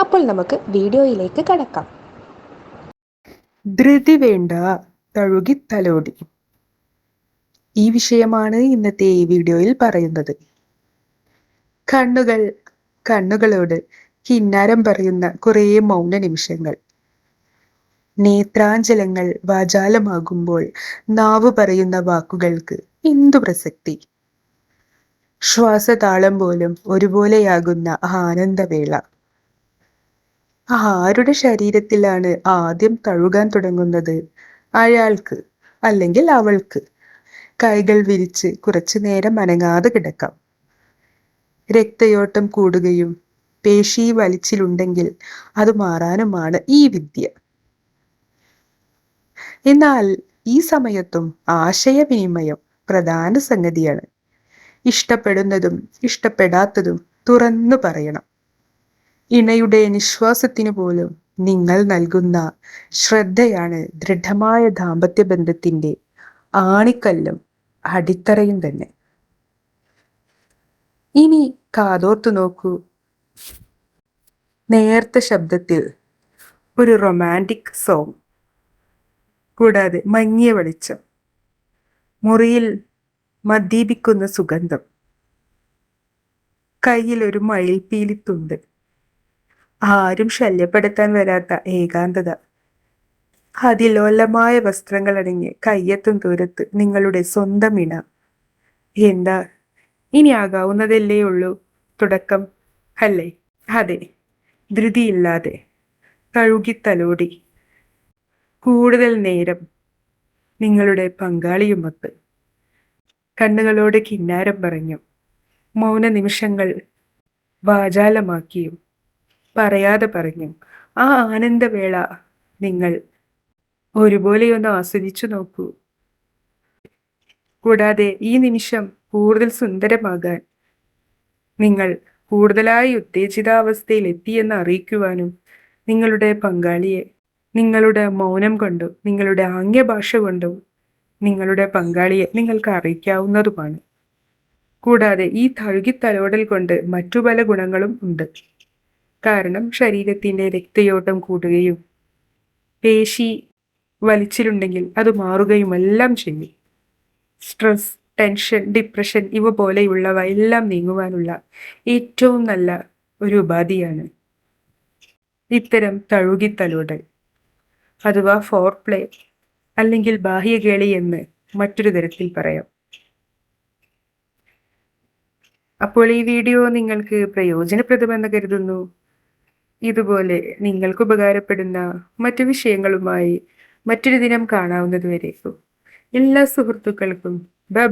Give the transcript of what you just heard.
അപ്പോൾ നമുക്ക് വീഡിയോയിലേക്ക് കടക്കാം. ധൃതി വേണ്ട തഴുകി തലോടി. ഈ വിഷയമാണ് ഇന്നത്തെ ഈ വീഡിയോയിൽ പറയുന്നത്. കണ്ണുകൾ കണ്ണുകളോട് കിന്നാരം പറയുന്ന കുറേ മൗന നിമിഷങ്ങൾ. നേത്രാഞ്ജലങ്ങൾ വാചാലമാകുമ്പോൾ നാവ് പറയുന്ന വാക്കുകൾക്ക് എന്തു പ്രസക്തി? ശ്വാസതാളം പോലും ഒരുപോലെയാകുന്ന ആനന്ദവേള. ആരുടെ ശരീരത്തിലാണ് ആദ്യം തഴുകാൻ തുടങ്ങുന്നത്? അയാൾക്ക് അല്ലെങ്കിൽ അവൾക്ക്? കൈകൾ വിരിച്ച് കുറച്ചു നേരം അനങ്ങാതെ കിടക്കാം. രക്തയോട്ടം കൂടുകയും പേശി വലിച്ചിലുണ്ടെങ്കിൽ അത് മാറാനുമാണ് ഈ വിദ്യ. എന്നാൽ ഈ സമയത്തും ആശയവിനിമയം പ്രധാന സംഗതിയാണ്. ഇഷ്ടപ്പെടുന്നതും ഇഷ്ടപ്പെടാത്തതും തുറന്നു പറയണം. ഇണയുടെ നിശ്വാസത്തിനു പോലും നിങ്ങൾ നൽകുന്ന ശ്രദ്ധയാണ് ദൃഢമായ ദാമ്പത്യ ബന്ധത്തിന്റെ ആണിക്കല്ലും അടിത്തറയും തന്നെ. ഇനി കാതോർത്തു നോക്കൂ. നേർത്ത ശബ്ദത്തിൽ ഒരു റൊമാന്റിക് സോങ്. കൂടാതെ മങ്ങിയ വെളിച്ചം. മുറിയിൽ മദ്യപിക്കുന്ന സുഗന്ധം. കയ്യിൽ ഒരു മയിൽപീലിത്തുണ്ട് ആരും ശല്യപ്പെടുത്താൻ വരാത്ത ഏകാന്തത. അതിലോലമായ വസ്ത്രങ്ങൾ അണിഞ്ഞ് കയ്യെത്തും ദൂരത്ത് നിങ്ങളുടെ സ്വന്തം ഇണ. എന്താ? ഇനി ആകാവുന്നതല്ലേ ഉള്ളൂ. തുടക്കം. അല്ലേ? അതെ. ധൃതിയില്ലാതെ. കഴുകിത്തലോടി തലോടി. കൂടുതൽ നേരം നിങ്ങളുടെ പങ്കാളിയുമൊത്ത് കണ്ണുകളോട് കിന്നാരം പറഞ്ഞു. മൗന നിമിഷങ്ങൾ വാചാലമാക്കിയും പറയാതെ പറഞ്ഞു ആ ആനന്ദവേള നിങ്ങൾ ഒരുപോലെയൊന്ന് ആസ്വദിച്ചു നോക്കൂ. കൂടാതെ ഈ നിമിഷം കൂടുതൽ സുന്ദരമാകാൻ നിങ്ങൾ കൂടുതലായി ഉത്തേജിതാവസ്ഥയിൽ എത്തിയെന്ന് അറിയിക്കുവാനും നിങ്ങളുടെ പങ്കാളിയെ നിങ്ങളുടെ മൗനം കൊണ്ടും നിങ്ങളുടെ ആംഗ്യഭാഷ കൊണ്ടും നിങ്ങളുടെ പങ്കാളിയെ നിങ്ങൾക്ക് അറിയിക്കാവുന്നതുമാണ്. കൂടാതെ ഈ തഴുകിത്തലോടൽ കൊണ്ട് മറ്റു പല ഗുണങ്ങളും ഉണ്ട്. കാരണം ശരീരത്തിന്റെ രക്തയോട്ടം കൂടുകയും പേശി വലിച്ചിലുണ്ടെങ്കിൽ അത് മാറുകയുമെല്ലാം ചെയ്യും. സ്ട്രെസ് ടെൻഷൻ ഡിപ്രഷൻ ഇവ പോലെയുള്ളവ എല്ലാം നീങ്ങുവാനുള്ള ഏറ്റവും നല്ല ഒരു ഉപാധിയാണ് ഇത്തരം തഴുകിത്തലോടൽ. അഥവാ ഫോർ പ്ലേ അല്ലെങ്കിൽ ബാഹ്യകേളി എന്ന് മറ്റൊരു തരത്തിൽ പറയാം. അപ്പോൾ ഈ വീഡിയോ നിങ്ങൾക്ക് പ്രയോജനപ്രദമെന്ന് കരുതുന്നു. ഇതുപോലെ നിങ്ങൾക്ക് ഉപകാരപ്പെടുന്ന മറ്റു വിഷയങ്ങളുമായി മറ്റൊരു ദിനം കാണാവുന്നതുവരേക്കും. എല്ലാ സുഹൃത്തുക്കൾക്കും ബൈ